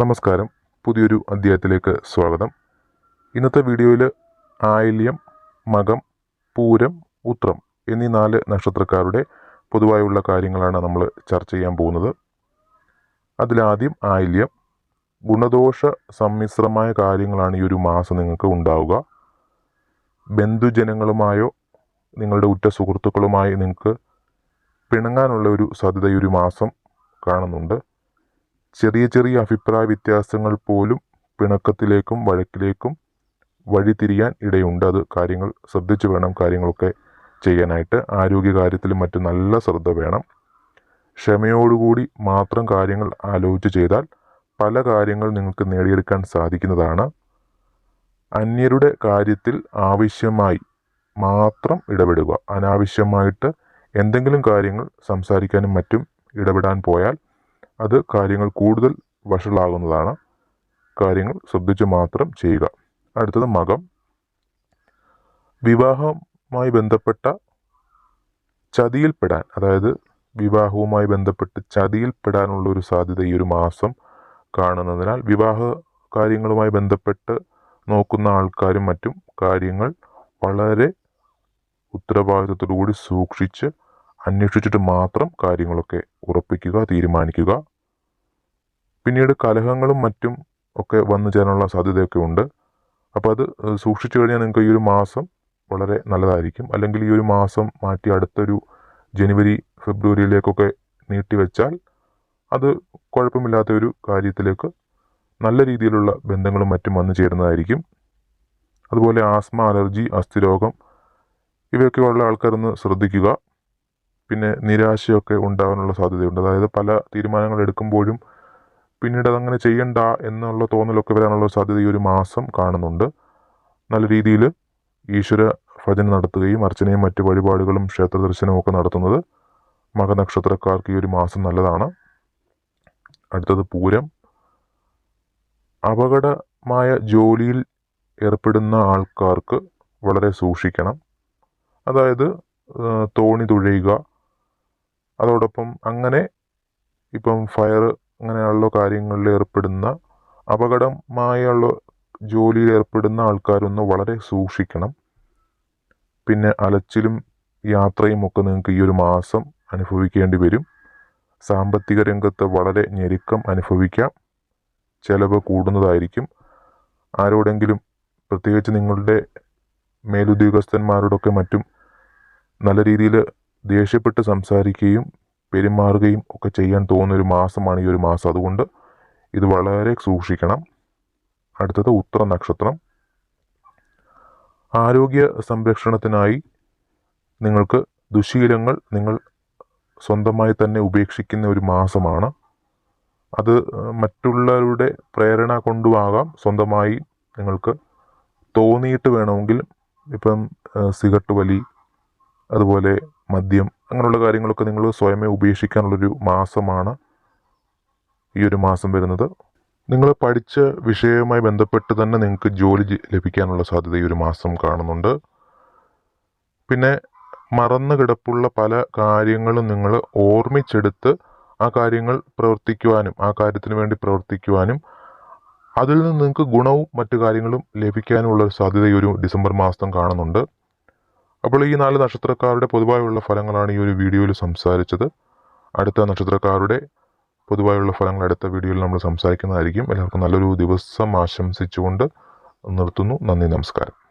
നമസ്കാരം. പുതിയൊരു അധ്യായത്തിലേക്ക് സ്വാഗതം. ഇന്നത്തെ വീഡിയോയിൽ ആയില്യം മകം പൂരം ഉത്രം എന്നീ നാല് നക്ഷത്രക്കാരുടെ പൊതുവായുള്ള കാര്യങ്ങളാണ് നമ്മൾ ചർച്ച ചെയ്യാൻ പോകുന്നത്. അതിലാദ്യം ആയില്യം. ഗുണദോഷ സമ്മിശ്രമായ കാര്യങ്ങളാണ് ഈ ഒരു മാസം നിങ്ങൾക്ക് ഉണ്ടാവുക. ബന്ധുജനങ്ങളുമായോ നിങ്ങളുടെ ഉറ്റ സുഹൃത്തുക്കളുമായി നിങ്ങൾക്ക് പിണങ്ങാനുള്ള ഒരു സാധ്യത ഈ ഒരു മാസം കാണുന്നുണ്ട്. ചെറിയ ചെറിയ അഭിപ്രായ വ്യത്യാസങ്ങൾ പോലും പിണക്കത്തിലേക്കും വഴക്കിലേക്കും വഴിതിരിയാൻ ഇടയുണ്ട്. അത് കാര്യങ്ങൾ ശ്രദ്ധിച്ചു വേണം കാര്യങ്ങളൊക്കെ ചെയ്യാനായിട്ട്. ആരോഗ്യകാര്യത്തിലും മറ്റും നല്ല ശ്രദ്ധ വേണം. ക്ഷമയോടുകൂടി മാത്രം കാര്യങ്ങൾ ആലോചിച്ച് ചെയ്താൽ പല കാര്യങ്ങൾ നിങ്ങൾക്ക് നേടിയെടുക്കാൻ സാധിക്കുന്നതാണ്. അന്യരുടെ കാര്യത്തിൽ ആവശ്യമായി മാത്രം ഇടപെടുക. അനാവശ്യമായിട്ട് എന്തെങ്കിലും കാര്യങ്ങൾ സംസാരിക്കാനും മറ്റും ഇടപെടാൻ പോയാൽ അത് കാര്യങ്ങൾ കൂടുതൽ വഷളാകുന്നതാണ്. കാര്യങ്ങൾ ശ്രദ്ധിച്ച് മാത്രം ചെയ്യുക. അടുത്തത് മകം. വിവാഹവുമായി ബന്ധപ്പെട്ട ചതിയിൽപ്പെടാൻ അതായത് വിവാഹവുമായി ബന്ധപ്പെട്ട് ചതിയിൽപ്പെടാനുള്ള ഒരു സാധ്യത ഈ ഒരു മാസം കാണുന്നതിനാൽ വിവാഹ കാര്യങ്ങളുമായി ബന്ധപ്പെട്ട് നോക്കുന്ന ആൾക്കാരും മറ്റും കാര്യങ്ങൾ വളരെ ഉത്തരവാദിത്വത്തോടുകൂടി സൂക്ഷിച്ച് അന്വേഷിച്ചിട്ട് മാത്രം കാര്യങ്ങളൊക്കെ ഉറപ്പിക്കുക തീരുമാനിക്കുക. പിന്നീട് കലഹങ്ങളും മറ്റും ഒക്കെ വന്നു ചേരാനുള്ള സാധ്യതയൊക്കെ ഉണ്ട്. അപ്പോൾ അത് സൂക്ഷിച്ചു കഴിഞ്ഞാൽ നിങ്ങൾക്ക് ഈ ഒരു മാസം വളരെ നല്ലതായിരിക്കും. അല്ലെങ്കിൽ ഈ ഒരു മാസം മാറ്റി അടുത്തൊരു ജനുവരി ഫെബ്രുവരിയിലേക്കൊക്കെ നീട്ടിവെച്ചാൽ അത് കുഴപ്പമില്ലാത്ത ഒരു കാര്യത്തിലേക്ക് നല്ല രീതിയിലുള്ള ബന്ധങ്ങളും മറ്റും വന്നു ചേരുന്നതായിരിക്കും. അതുപോലെ ആസ്മ അലർജി അസ്ഥിരോഗം ഇവയൊക്കെ ഉള്ള ആൾക്കാരൊന്ന് ശ്രദ്ധിക്കുക. പിന്നെ നിരാശയൊക്കെ ഉണ്ടാകാനുള്ള സാധ്യതയുണ്ട്. അതായത് പല തീരുമാനങ്ങൾ എടുക്കുമ്പോഴും പിന്നീട് അതങ്ങനെ ചെയ്യണ്ട എന്നുള്ള തോന്നലൊക്കെ വരാനുള്ള സാധ്യത ഈ ഒരു മാസം കാണുന്നുണ്ട്. നല്ല രീതിയിൽ ഈശ്വര ഭജന നടത്തുകയും അർച്ചനയും മറ്റ് വഴിപാടുകളും ക്ഷേത്ര ദർശനവും ഒക്കെ നടത്തുന്നത് മകനക്ഷത്രക്കാർക്ക് ഈ ഒരു മാസം നല്ലതാണ്. അടുത്തത് പൂരം. അപകടമായ ജോലിയിൽ ഏർപ്പെടുന്ന ആൾക്കാർക്ക് വളരെ സൂക്ഷിക്കണം. അതായത് തോണി തുഴയുക. അതോടൊപ്പം അങ്ങനെ ഇപ്പം ഫയർ അങ്ങനെയുള്ള കാര്യങ്ങളിൽ ഏർപ്പെടുന്ന അപകടമായുള്ള ജോലിയിൽ ഏർപ്പെടുന്ന ആൾക്കാരൊന്ന് വളരെ സൂക്ഷിക്കണം. പിന്നെ അലച്ചിലും യാത്രയും ഒക്കെ നിങ്ങൾക്ക് ഈ ഒരു മാസം അനുഭവിക്കേണ്ടി വരും. സാമ്പത്തിക രംഗത്ത് വളരെ ഞെരുക്കം അനുഭവിക്കാം. ചിലവ് കൂടുന്നതായിരിക്കും. ആരോടെങ്കിലും പ്രത്യേകിച്ച് നിങ്ങളുടെ മേലുദ്യോഗസ്ഥന്മാരോടൊക്കെ മറ്റും നല്ല രീതിയിൽ ദേഷ്യപ്പെട്ട് സംസാരിക്കുകയും പെരുമാറുകയും ഒക്കെ ചെയ്യാൻ തോന്നുന്ന ഒരു മാസമാണ് ഈ ഒരു മാസം. അതുകൊണ്ട് ഇത് വളരെ സൂക്ഷിക്കണം. അടുത്തത് ഉത്തര നക്ഷത്രം. ആരോഗ്യ സംരക്ഷണത്തിനായി നിങ്ങൾക്ക് ദുശീലങ്ങൾ നിങ്ങൾ സ്വന്തമായി തന്നെ ഉപേക്ഷിക്കുന്ന ഒരു മാസമാണ്. അത് മറ്റുള്ളവരുടെ പ്രേരണ കൊണ്ടുമാകാം. സ്വന്തമായി നിങ്ങൾക്ക് തോന്നിയിട്ട് വേണമെങ്കിൽ ഇപ്പം സിഗരറ്റ് വലി അതുപോലെ മദ്യം അങ്ങനെയുള്ള കാര്യങ്ങളൊക്കെ നിങ്ങൾ സ്വയമേ ഉപേക്ഷിക്കാനുള്ളൊരു മാസമാണ് ഈ ഒരു മാസം വരുന്നത്. നിങ്ങൾ പഠിച്ച വിഷയവുമായി ബന്ധപ്പെട്ട് തന്നെ നിങ്ങൾക്ക് ജോലി ലഭിക്കാനുള്ള സാധ്യത ഈ ഒരു മാസം കാണുന്നുണ്ട്. പിന്നെ മറന്നു കിടപ്പുള്ള പല കാര്യങ്ങളും നിങ്ങൾ ഓർമ്മിച്ചെടുത്ത് ആ കാര്യങ്ങൾ പ്രവർത്തിക്കുവാനും ആ കാര്യത്തിന് വേണ്ടി പ്രവർത്തിക്കുവാനും അതിൽ നിന്ന് നിങ്ങൾക്ക് ഗുണവും മറ്റു കാര്യങ്ങളും ലഭിക്കാനുമുള്ള സാധ്യത ഈ ഒരു ഡിസംബർ മാസം കാണുന്നുണ്ട്. അപ്പോൾ ഈ നാല് നക്ഷത്രക്കാരുടെ പൊതുവായുള്ള ഫലങ്ങളാണ് ഈ ഒരു വീഡിയോയിൽ സംസാരിച്ചത്. അടുത്ത നക്ഷത്രക്കാരുടെ പൊതുവായുള്ള ഫലങ്ങൾ അടുത്ത വീഡിയോയിൽ നമ്മൾ സംസാരിക്കുന്നതായിരിക്കും. എല്ലാവർക്കും നല്ലൊരു ദിവസം ആശംസിച്ചുകൊണ്ട് നിർത്തുന്നു. നന്ദി നമസ്കാരം.